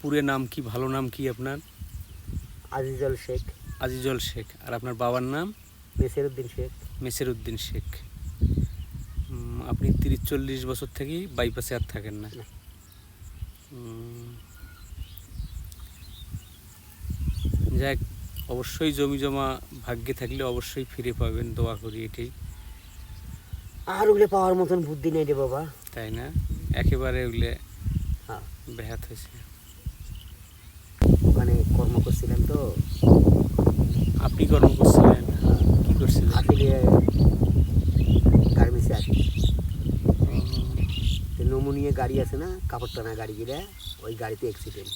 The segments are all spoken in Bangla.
পুরে নাম কি ভালো নাম কি আপনার? আজিজল শেখ। আজিজল শেখ। আর আপনার বাবার নাম? মেসেরউদ্দিন শেখ। মেসের উদ্দিন শেখ আপনি তিরিশ চল্লিশ বছর থেকেই বাইপাসে আর থাকেন না। যাক অবশ্যই জমি জমা ভাগ্যে থাকলে অবশ্যই ফিরে পাবেন দোয়া করি এটাই। আর ওগুলো পাওয়ার মতন বুদ্ধি নেই রে বাবা। তাই না? একেবারে ওগুলো হ্যাঁ। ব্যাহাত হয়েছে। কর্ম করছিলাম তো? আপনি কর্ম করছিলেন কি করছিলেন? আসলে গার্মেন্টসে তো নমুনিয়ে গাড়ি আছে না কাপড় টানা গাড়ি গিরা ওই গাড়িতে অ্যাক্সিডেন্ট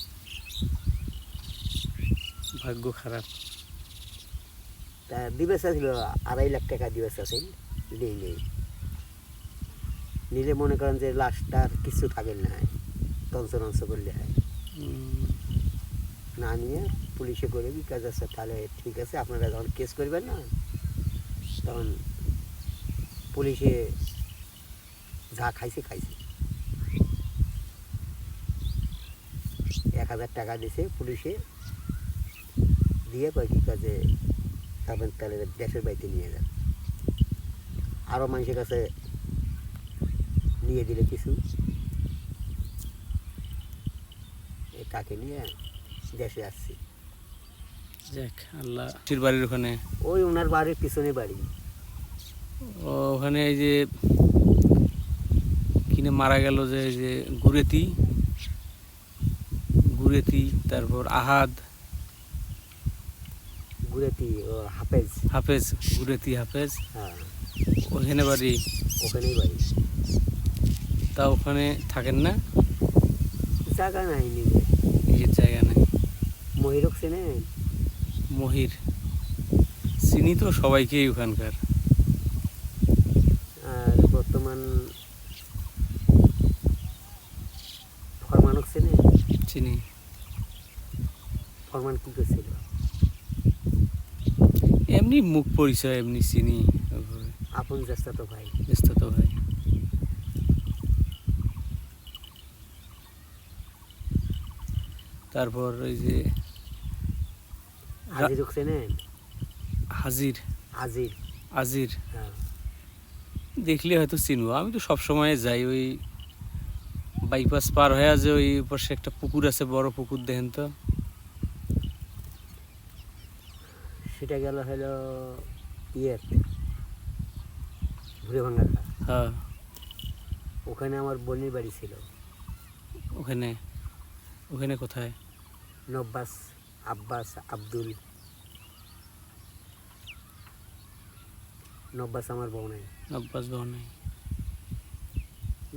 ভাগ্য খারাপ। তা দিবস ছিল আড়াই লাখ টাকা দিবস আছে নেই নেই। নিলে মনে করেন যে লাস্টটার কিছু থাকেন না তঞ্চ নঞ্চ করলে হয়। না নিয়ে পুলিশে করে কাজ আছে, তাহলে ঠিক আছে, আপনারা যখন কেস করবেন না, তখন পুলিশে যা খাইছে খাইছে। এক হাজার টাকা দিছে পুলিশে, দিয়ে কয় কি কাজে তারপর তাহলে দেশের বাড়িতে নিয়ে যান। আরও মানুষের কাছে নিয়ে দিলে কিছু। তাকে নিয়ে দেশে আসছি। যাক আল্লাহ। বাড়ির ওখানে? ওই ওনার বাড়ির পিছনে বাড়ি। ও, ওখানে এই যে কিনে মারা গেল যে এই যে গুরেতি। গুরেতি তারপর আহাদ। গুরেতি ও হাফেজ। হাফেজ গুরেতি হাফেজ। হ্যাঁ। ওখানে বাড়ি? ওখানেই বাড়ি। তা ওখানে থাকেন না? জায়গা নাই নিজে নিজের জায়গা নেই। মহিরক চেনে মহির। চিনি তো সবাইকেই ওখানকার। আর বর্তমান ফরমানক চেনে চিনি ফরমান কি করছিল? এমনি মুখ পরিচয় এমনি চিনি আপন তো ভাই। তো ভাই। তারপর ওই যে রা- আজিরক চেনেন হাজির। আজির আজির হ্যাঁ। দেখলে হয়তো চিনবো। আমি তো সব সময় যাই ওই বাইপাস পার হয়ে যে ওই পাশে একটা পুকুর আছে বড় পুকুর দেখেন তো। সেটা গেল হলো ইয়ের। ঘুরে ভাঙ্গা হ্যাঁ। ওখানে আমার বোনের বাড়ি ছিল। ওখানে? ওখানে কোথায়? নব্বাস আব্বাস আব্দুল। নব্বাস আমার বউ নাই। আব্বাস ভবনে নাই।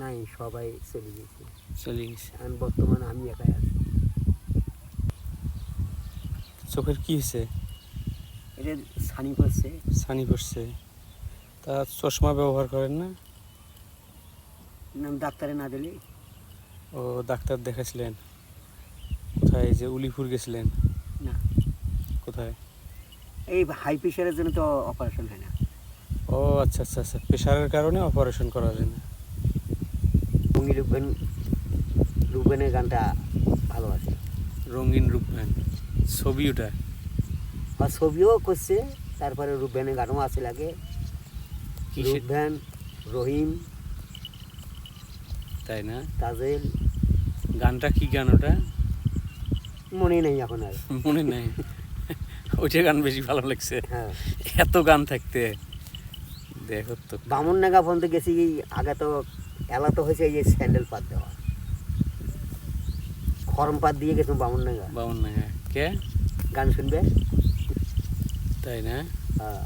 নাই সবাই চলে গেছে। চলে গেছে। এখন বর্তমানে আমি একাই আছি। চোখের কি হয়েছে? এটা ছানি করছে ছানি পড়ছে। তা চশমা ব্যবহার করেন না? নাম ডাক্তারে না দিলে ও ডাক্তার দেখাছিলেন কোথায় যে উলিপুর গেছিলেন? কোথায়? এই হাই প্রেশারের জন্য তো অপারেশন হয় না। ও আচ্ছা আচ্ছা আচ্ছা। প্রেশারের কারণে অপারেশন করা যায় না। রুঙ্গি রুবেন রুবেনের গানটা ভালো আছে। রঙিন রূপবান ছবি ওটা? আর ছবিও করছে তারপরে রুবেনের গানও আছে লাগে। কিসের? রুবেন রহিম তাই না? তাজেল। গানটা কি গান ওটা? মনে নেই এখন আর। মনে নাই। ওইটা গান বেশি ভালো লাগছে। হ্যাঁ। এত গান থাকতে। দেখো তো। বামন নাগা পর্যন্ত গেছি আগে তো এলা তো হয়েছে এই যে স্যান্ডেল পাত দেওয়া। খরম পাত দিয়ে গেছিলাম বামন নাগা। বামন নাগা। কে? গান শুনবে? তাই না? হ্যাঁ।